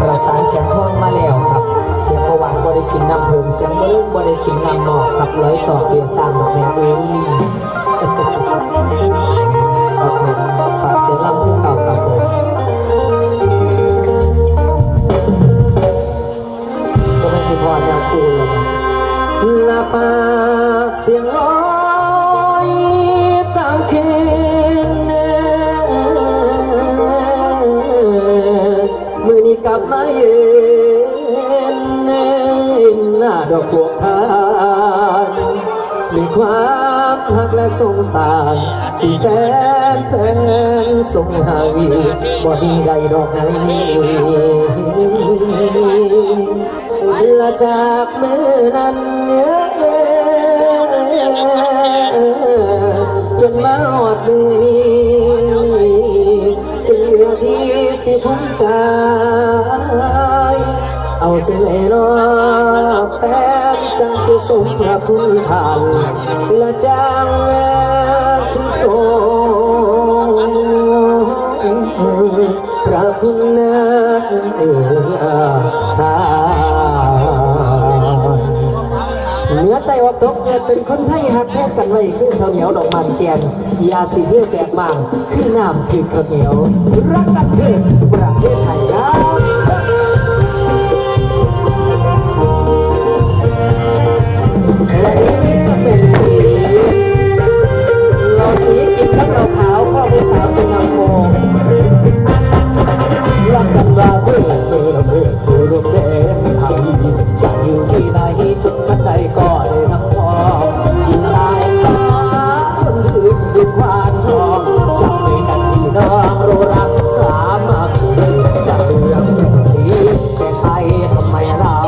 ประสานเสียงทองมาแล้วครับ เสียงประวัติบ่ได้กินน้ำเพิงเสียงบ่ลึกบ่ได้กินน้ำนอกกับร้อยต่อเบียร์สร้างดอกแม่เอ้ยครับผมฝากเสียงลำขึ้นเก่าครับผมก็เป็นสิพอจะคูลาปากเสียงร้อย ดอกบัวทานมีความรักและสงสารที่แฟนแฟนส่งให้บ่ดีใดดอกไหนละจากมือนั้นจนมาหอดมือนี้เสือที่สิภูมิใจเอาเสือรอ แป้งจังสิสมพระคุณผ่านและจังสิสมพระคุณเอ่ยเหนือไตวักตกเกิดเป็นคนไทยหักแทบกันไว้คือข้าวเหนียวดอกมันแกนยาสีเที่ยวแตกมังคือน้ำคือข้าวเหนียว รักกันเพื่อประเทศไทยครั สีกินกับเราขาวพ่อผู้สาวเป็นนำโมรักกันว่าเธอเมื่อเมื่อเธอรวมแดนไทยจะอยู่ที่ไหนจนชัดใจก็ได้ทั้งพอลายฟ้าคนอื่นด้วยความชอบจำไม่กันพี่น้องเรารักษามาคืนจะเรื่องสีแต่ไทยทำไมเรา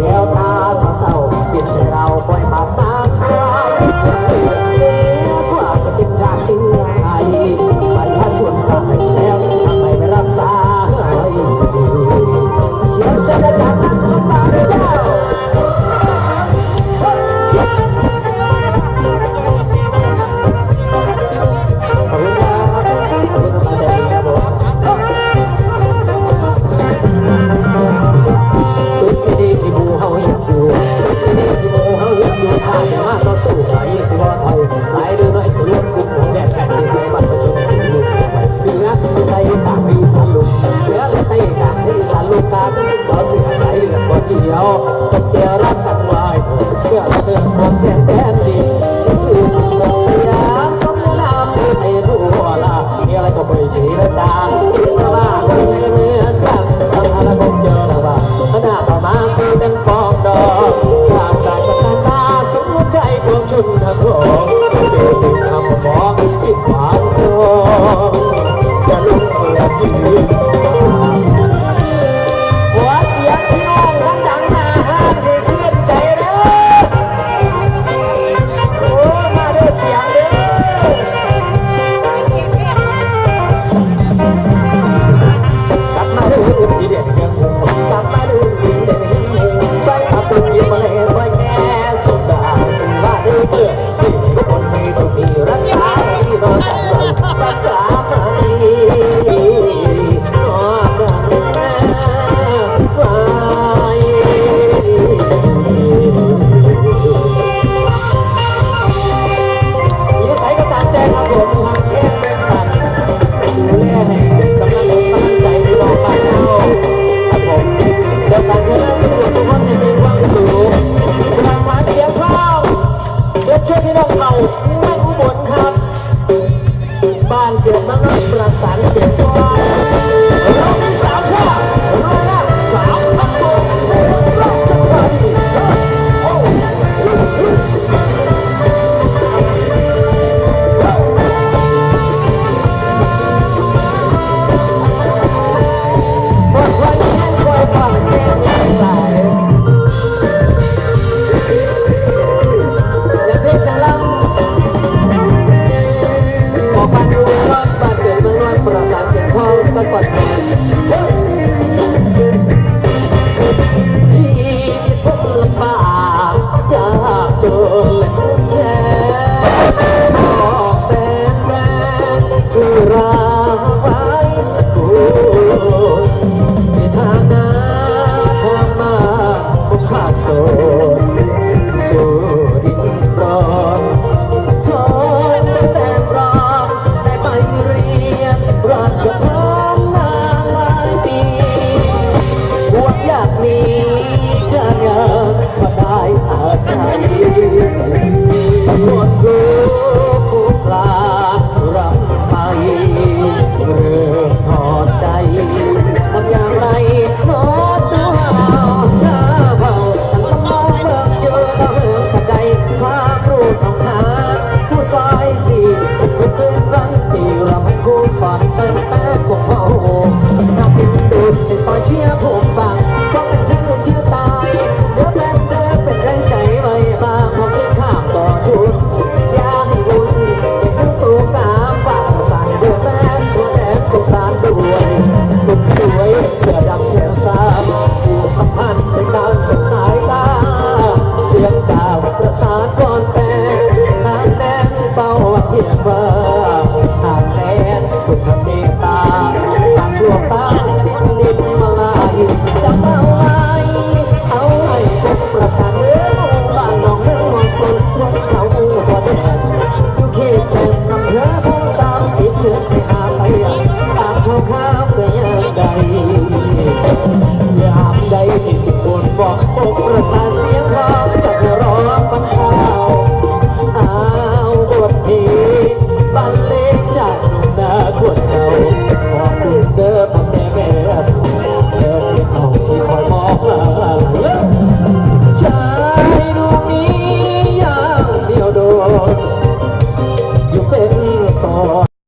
แววตาเศร้าเป็นแต่เราปล่อยปากตามใจเชี